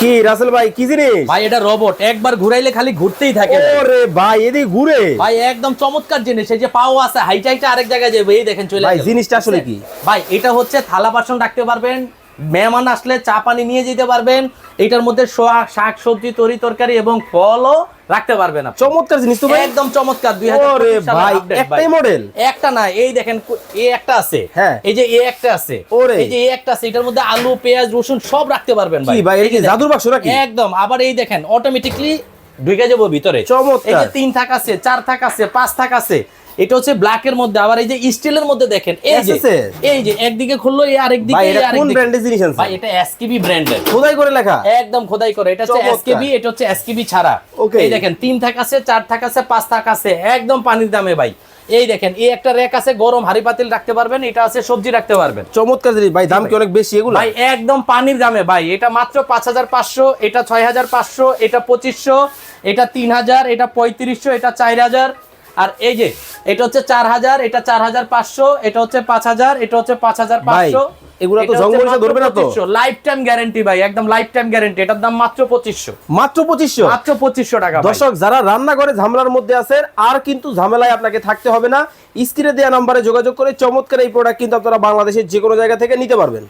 কি রাসেল ভাই কি জিনিস? ভাই এটা রোবট একবার ঘুরাইলে খালি ঘুরতেই থাকে। ওরে ভাই এদি ঘুরে। ভাই একদম চমৎকার জিনিস। এই যে পাও আছে হাইটা হাইটা আরেক জায়গায় যাবে এই দেখেন চলে ভাই, জিনিসটা আসলে কি? ভাই এটা হচ্ছে থালা বাসন রাখতে পারবেন। মেহমান আসলে চা পানি নিয়ে যেতে পারবেন এটার মধ্যে শাক সবজি তরি তরকারি এবং ফলও রাখতে পারবেন। চমৎকার জিনিস তো একদম চমৎকার দুই ভাই, একটাই model? একটা না এই দেখেন এ একটা আছে হ্যাঁ। এই যে এ একটা আছে। এই যে এ একটা আছে এটার মধ্যে আলু পেঁয়াজ রসুন সব রাখতে পারবেন ভাই, এই যে জাদুর বাক্স নাকি? একদম আবার এই দেখেন অটোমেটিকলি ঢুকে যাব ভিতরে চমৎকার। এই যে তিন থাক আছে চার থাক আছে পাঁচ থাক আছে এটা হচ্ছে ব্ল্যাক এর মধ্যে আবার এই যে স্টিলের মধ্যে দেখেন এই যে এই যে একদিকে খুললো এই আরেকদিকে এই এটা কোন ব্র্যান্ডের জিনিস আছে ভাই এটা এসকেবি ব্র্যান্ডের খোদাই করে লেখা। একদম খোদাই করে এটা হচ্ছে এসকেবি এটা হচ্ছে এসকেবি ছাড়া. এই দেখেন তিন থাক আছে চার থাক আছে পাঁচ থাক আছে একদম পানির দামে ভাই। এই দেখেন এই একটা র্যাক আছে গরম হাড়ি পাতিল রাখতে পারবেন এটা আছে সবজি রাখতে পারবেন। চমৎকার জিনিস। ভাই দাম কি অনেক বেশি এগুলো? ভাই একদম পানির দামে ভাই। এটা মাত্র পাঁচ হাজার পাঁচশো এটা ছয় হাজার পাঁচশো এটা পঁচিশশো এটা তিন হাজার এটা পঁয়ত্রিশশো এটা চার হাজার। আর এই যে এটা হচ্ছে চার হাজার এটা চার হাজার পাঁচশো এটা হচ্ছে পাঁচ হাজার এটা হচ্ছে পাঁচ হাজার পাঁচশো। এগুলা তো জং মরিচা ধরবে না তো? লাইফ টাইম গ্যারেন্টি ভাই একদম লাইফ টাইম গ্যারেন্টি এটার দাম মাত্র মাত্র মাত্র টাকা। দর্শক যারা রান্না করে ঝামেলার মধ্যে আছেন আর কিন্তু ঝামেলায় আপনাকে থাকতে হবে না স্ক্রিনে দেওয়া নাম্বারে যোগাযোগ করে চমৎকার এই প্রোডাক্ট কিন্তু আপনারা বাংলাদেশের যে কোনো জায়গা থেকে নিতে পারবেন।